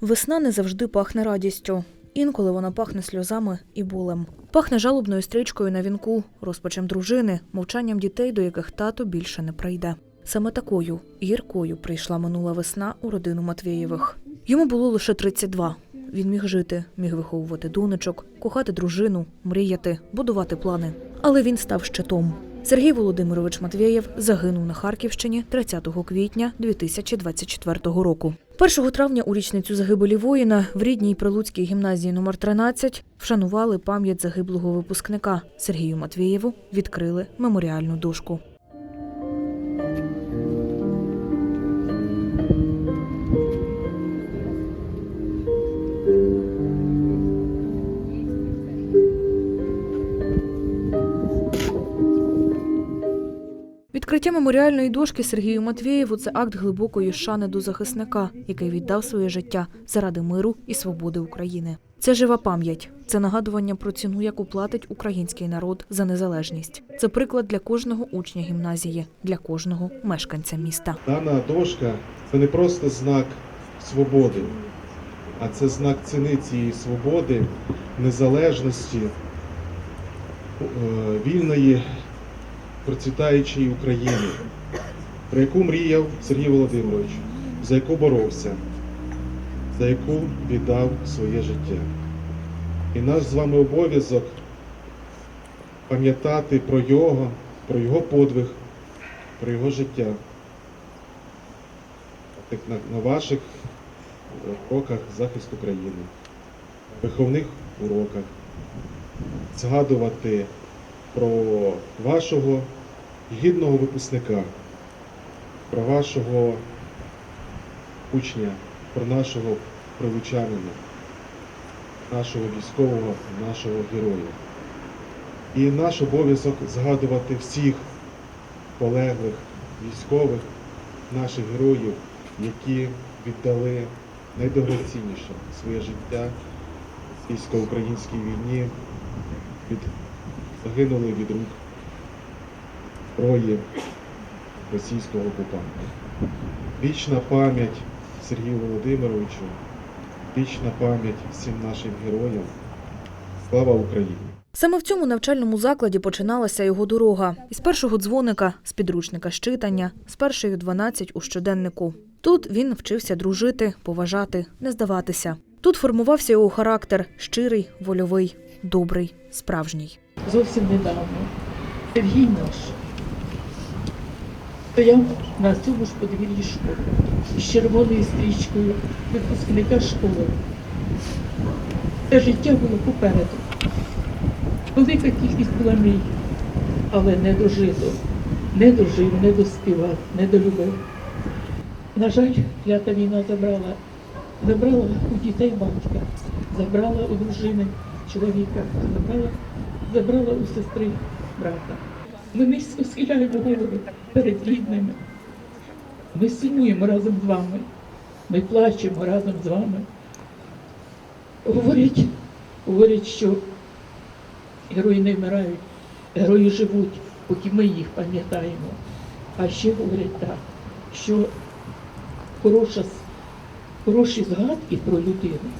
Весна не завжди пахне радістю. Інколи вона пахне сльозами і болем. Пахне жалобною стрічкою на вінку, розпачем дружини, мовчанням дітей, до яких тато більше не прийде. Саме такою гіркою прийшла минула весна у родину Матвєєвих. Йому було лише 32. Він міг жити, міг виховувати донечок, кохати дружину, мріяти, будувати плани. Але він став щитом. Сергій Володимирович Матвєєв загинув на Харківщині 30 квітня 2024 року. 1 травня у річницю загибелі воїна в рідній Прилуцькій гімназії номер 13 вшанували пам'ять загиблого випускника Сергію Матвієву. відкрили меморіальну дошку. Відкриття меморіальної дошки Сергію Матвєєву це акт глибокої шани до захисника, який віддав своє життя заради миру і свободи України. Це жива пам'ять, це нагадування про ціну, яку платить український народ за незалежність. Це приклад для кожного учня гімназії, для кожного мешканця міста. Дана дошка це не просто знак свободи, а це знак ціни цієї свободи, незалежності, е, вільної, процвітаючої України, про яку мріяв Сергій Володимирович, за яку боровся, за яку віддав своє життя. І наш з вами обов'язок пам'ятати про його, про його подвиг, про його життя на ваших уроках захисту країни, виховних уроках, згадувати про вашого гідного випускника, про вашого учня, про нашого прилучанина, нашого військового, нашого героя. І наш обов'язок згадувати всіх полеглих військових, наших героїв, які віддали найдорогоцінніше своє життя в російсько-українській війні, від, загинули від рук зброї російського окупанта. Вічна пам'ять Сергію Володимировичу, вічна пам'ять всім нашим героям. Слава Україні! Саме в цьому навчальному закладі починалася його дорога із першого дзвоника, з підручника щитання, з першої 12 у щоденнику. Тут він вчився дружити, поважати, не здаватися. Тут формувався його характер щирий, вольовий, добрий, справжній. Зовсім недавно Сергій наш стояв на цьому ж подвір'ї школи з червоною стрічкою випускника школи. Це життя було попереду. Велика кількість була мрій, але не дожито, не дожив, не доспівав, не долюбив. На жаль, клята війна забрала, забрала у дітей батька, забрала у дружини чоловіка, забрала, забрала у сестри брата. Ми низько схиляємо голови перед рідними. Ми сумуємо разом з вами. Ми плачемо разом з вами. Говорять, говорять, що герої не вмирають, герої живуть, поки ми їх пам'ятаємо. А ще говорять так, що хороша, хороші згадки про людину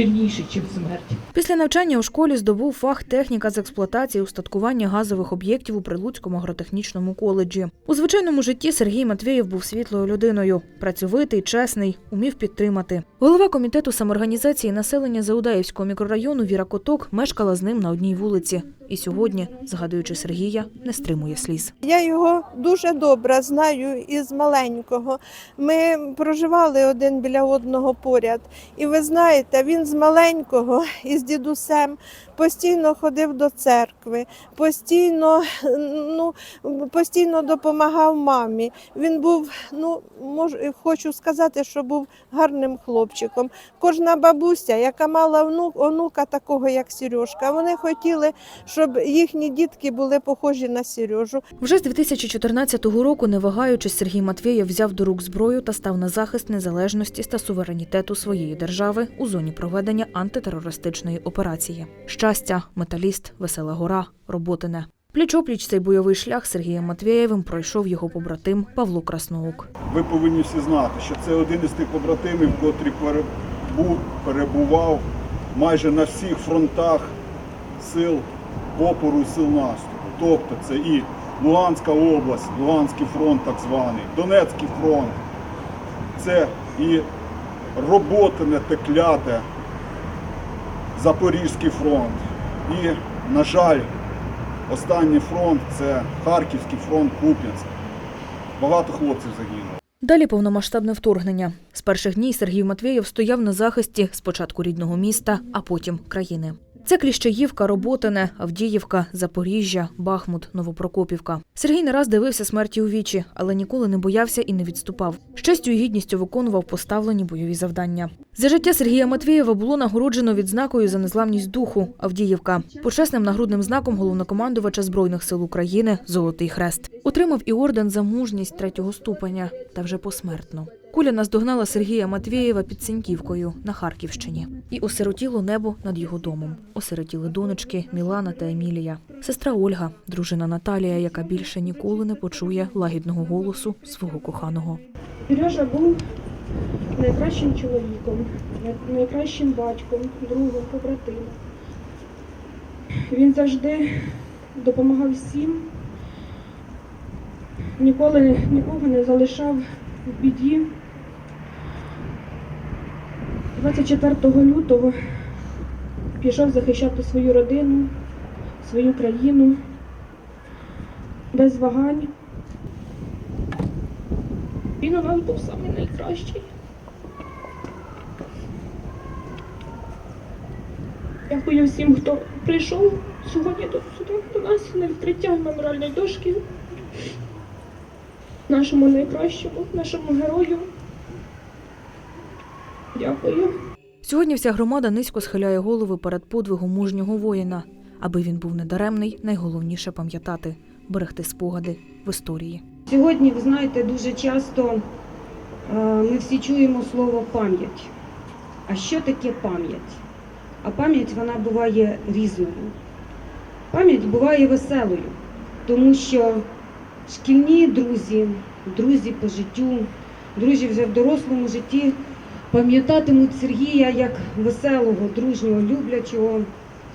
сильніші, ніж смерть. Після навчання у школі здобув фах техніка з експлуатації устаткування газових об'єктів у Прилуцькому агротехнічному коледжі. У звичайному житті Сергій Матвєєв був світлою людиною, працьовитий, чесний, умів підтримати. Голова комітету самоорганізації населення Заудаївського мікрорайону Віра Коток мешкала з ним на одній вулиці. І сьогодні, згадуючи Сергія, не стримує сліз. Я його дуже добре знаю із маленького. Ми проживали один біля одного поряд. І ви знаєте, він з маленького із дідусем постійно ходив до церкви, постійно, ну, постійно допомагав мамі. Він був, ну можу, хочу сказати, що був гарним хлопчиком. Кожна бабуся, яка мала внук, онука такого, як Сережка, вони хотіли, щоб їхні дітки були похожі на Сережу. Вже з 2014 року, не вагаючись, Сергій Матвєєв взяв до рук зброю та став на захист незалежності та суверенітету своєї держави у зоні проведення антитерористичної операції. Щастя, металіст, весела гора, роботине. Пліч-опліч цей бойовий шлях Сергієм Матвєєвим пройшов його побратим Павло Красноук. ви повинні всі знати, що це один із тих побратимів, котрі пере- був, перебував майже на всіх фронтах сил опору сил наступу. Тобто це і Луганська область, Луганський фронт так званий, Донецький фронт, це і роботине текляте Запорізький фронт. І, на жаль, останній фронт це Харківський фронт Куп'янськ. Багато хлопців загинуло. Далі повномасштабне вторгнення. З перших днів Сергій Матвєєв стояв на захисті спочатку рідного міста, а потім країни. Це Кліщеївка, Роботине, Авдіївка, Запоріжжя, Бахмут, Новопрокопівка. Сергій не раз дивився смерті у вічі, але ніколи не боявся і не відступав. З і гідністю виконував поставлені бойові завдання. За життя Сергія Матвієва було нагороджено відзнакою за незламність духу Авдіївка, почесним нагрудним знаком головнокомандувача збройних сил України Золотий Хрест. Отримав і орден за мужність третього ступеня, та вже посмертно. Куля наздогнала Сергія Матвєєва під Синьківкою на Харківщині і осиротіло небо над його домом. Осиротіли донечки Мілана та Емілія, сестра Ольга, дружина Наталія, яка більше ніколи не почує лагідного голосу свого коханого. Сережа був найкращим чоловіком, найкращим батьком, другом, побратимом. Він завжди допомагав всім, ніколи нікого не залишав в біді. 24 лютого пішов захищати свою родину, свою країну без вагань. Він у нас був самий найкращий. Дякую всім, хто прийшов сьогодні до, сюди, до нас на відкриття меморіальної дошки. Нашому найкращому, нашому герою. Дякую. Сьогодні вся громада низько схиляє голови перед подвигом мужнього воїна. Аби він був недаремний, найголовніше пам'ятати берегти спогади в історії. Сьогодні, ви знаєте, дуже часто е, ми всі чуємо слово пам'ять. А що таке пам'ять? А пам'ять вона буває різною. Пам'ять буває веселою, тому що шкільні друзі, друзі по життю, друзі вже в дорослому житті пам'ятатимуть Сергія як веселого, дружнього, люблячого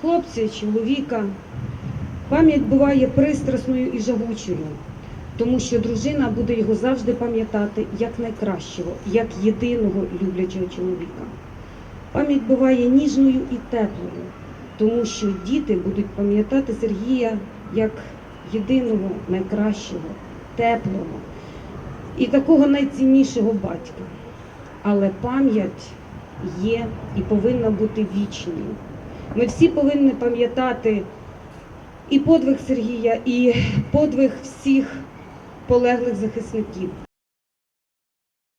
хлопця, чоловіка. Пам'ять буває пристрасною і жагучою тому що дружина буде його завжди пам'ятати як найкращого, як єдиного люблячого чоловіка. Пам'ять буває ніжною і теплою, тому що діти будуть пам'ятати Сергія як єдиного, найкращого, теплого і такого найціннішого батька. Але пам'ять є і повинна бути вічною. Ми всі повинні пам'ятати і подвиг Сергія, і подвиг всіх полеглих захисників.